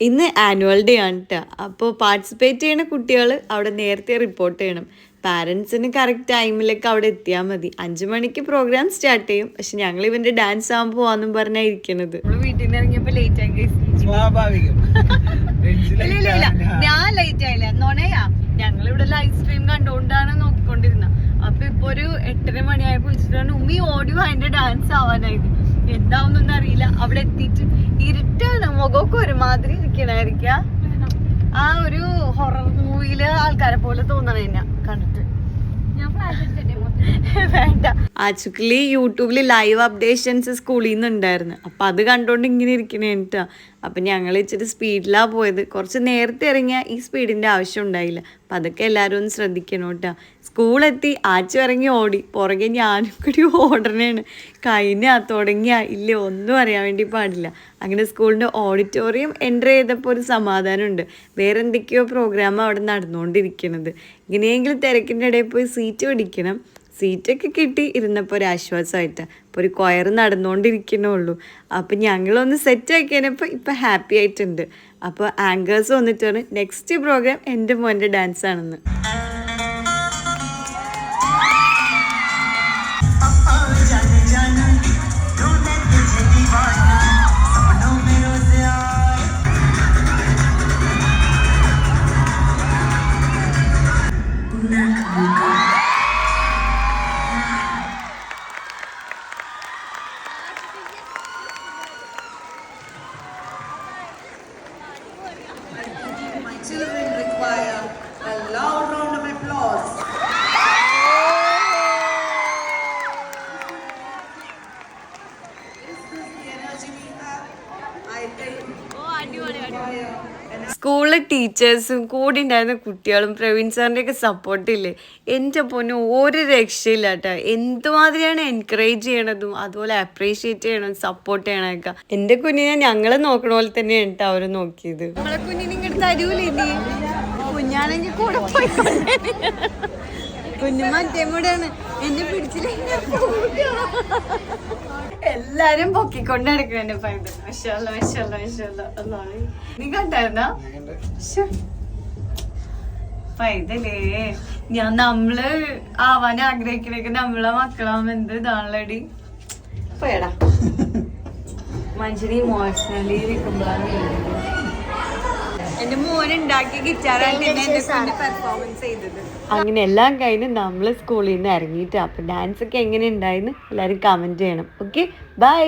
ഇന്ന് annual day ആണ് കേട്ടോ അപ്പോൾ പാർട്ടിസിപ്പേറ്റ് ചെയ്യുന്ന കുട്ടികൾ അവിടെ നേരത്തെ റിപ്പോർട്ട് ചെയ്യണം. പാരൻസിന് കറക്റ്റ് ടൈമിലേക്ക് അവിടെ എത്തിയാൽ മതി. അഞ്ചു മണിക്ക് പ്രോഗ്രാം സ്റ്റാർട്ട് ചെയ്യും. പക്ഷെ ഞങ്ങൾ ഇവന്റെ ഡാൻസ് ആകാൻ പോവാന്നും പറഞ്ഞാ ഇരിക്കണത്. വീട്ടിൽ നിന്ന് ഇറങ്ങിയപ്പോ ലേറ്റ് ആയി സ്വാഭാവികം. ഇല്ല ഇല്ല ഇല്ല. ഞാൻ ലേറ്റ് ആയില്ല. നോണയാ ഞങ്ങൾ ഇവിടെ ലൈവ് സ്ട്രീം കണ്ടുകൊണ്ടാണ് നോക്കിക്കൊണ്ടിരുന്നത് അപ്പൊ ഇപ്പൊ ഒരു എട്ടര മണിയായപ്പോ വിളിച്ചിട്ടാണ് ഉമ്മി ഓടിയോ അതിന്റെ ഡാൻസ് ആവാനായിട്ട്. എന്താവുന്നൊന്നും അറിയില്ല. അവിടെ എത്തിയിട്ട് ഇരുട്ടാണ് മുഖമൊക്കെ ഒരുമാതിരി ഇരിക്കണായിരിക്ക. ആ ഒരു ഹൊറർ മൂവിയിൽ ആൾക്കാരെ പോലെ തോന്നണ എന്നെ കണ്ടിട്ട്. വേണ്ട ആക്ച്വലി യൂട്യൂബിൽ ലൈവ് അപ്ഡേഷൻസ് സ്കൂളിൽ നിന്ന് ഉണ്ടായിരുന്നു അപ്പം അത് കണ്ടോണ്ട് ഇങ്ങനെ ഇരിക്കണേ എന്നിട്ടാ അപ്പം ഞങ്ങൾ ഇച്ചിരി സ്പീഡിലാണ് പോയത്. കുറച്ച് നേരത്തെ ഇറങ്ങിയാൽ ഈ സ്പീഡിന്റെ ആവശ്യം ഉണ്ടായില്ല. അപ്പം അതൊക്കെ എല്ലാവരും ഒന്ന് ശ്രദ്ധിക്കണം കേട്ടോ. സ്കൂളെത്തി ആച്ചു ഇറങ്ങി ഓടി. പുറകെ ഞാനും കൂടി ഓടണേണ്. കഴിഞ്ഞ തുടങ്ങിയ ഇല്ല ഒന്നും അറിയാൻ വേണ്ടി പാടില്ല. അങ്ങനെ സ്കൂളിന്റെ ഓഡിറ്റോറിയം എന്റർ ചെയ്തപ്പോൾ ഒരു സമാധാനമുണ്ട്. വേറെ എന്തൊക്കെയോ പ്രോഗ്രാം അവിടെ നടന്നുകൊണ്ടിരിക്കണത് ഇങ്ങനെയെങ്കിലും തിരക്കിന്റെ ഇടയിൽ പോയി സീറ്റ് പിടിക്കണം. സീറ്റൊക്കെ കിട്ടി. ഇരുന്നപ്പോൾ ഒരു ആശ്വാസമായിട്ട് അപ്പോൾ ഒരു കൊയർ നടന്നുകൊണ്ടിരിക്കണേ ഉള്ളൂ. അപ്പോൾ ഞങ്ങളൊന്ന് സെറ്റ് ആക്കിയപ്പോൾ ഇപ്പം ഹാപ്പി ആയിട്ടുണ്ട്. അപ്പോൾ ആങ്കേഴ്സ് വന്നിട്ടാണ്. നെക്സ്റ്റ് പ്രോഗ്രാം എന്റെ മോന്റെ ഡാൻസ് ആണെന്ന്. My സ്കൂളിലെ ടീച്ചേഴ്സും കൂടെ ഉണ്ടായിരുന്ന കുട്ടികളും പ്രവീൺ സാറിന്റെ ഒക്കെ സപ്പോർട്ടില്ലേ എന്റെ പൊന്നു ഒരു രക്ഷയില്ല കേട്ടോ എന്തുമാതിരിയാണ് എൻകറേജ് ചെയ്യണതും അതുപോലെ അപ്രീഷിയേറ്റ് ചെയ്യണതും സപ്പോർട്ട് ചെയ്യണമൊക്കെ എന്റെ കുഞ്ഞിനെ ഞങ്ങൾ നോക്കണ പോലെ തന്നെയാണ് കേട്ടോ അവർ നോക്കിയത്. കുഞ്ഞാണെങ്കിൽ പോയി കുഞ്ഞു മറ്റേ കൂടെയാണ് എന്നെ പിടിച്ചില്ല? എല്ലാരും പൊക്കിക്കൊണ്ട് നടക്കുന്നുണ്ട് പൈതൽ. നീ കണ്ടായിരുന്നാ. പൈതലേ ഞാൻ നമ്മൾ ആവാൻ ആഗ്രഹിക്കണേക്ക് നമ്മളെ മക്കളാവുമ്പോ എന്ത് ഇതാണല്ലടി? പോയടാ മനുഷ്യന് ഇമോഷണലി ഇരിക്കുമ്പോഴാണ് എന്റെ മോൻ ഉണ്ടാക്കിയ ഗിറ്റാറാണ് പെർഫോമൻസ് ചെയ്തത്. അങ്ങനെ എല്ലാം കഴിഞ്ഞ് നമ്മൾ സ്കൂളിൽ നിന്ന് ഇറങ്ങിയിട്ട് ഡാൻസ് ഒക്കെ എങ്ങനെ ഉണ്ടായിരുന്നു എല്ലാവരും കമന്റ് ചെയ്യണം. Okay bye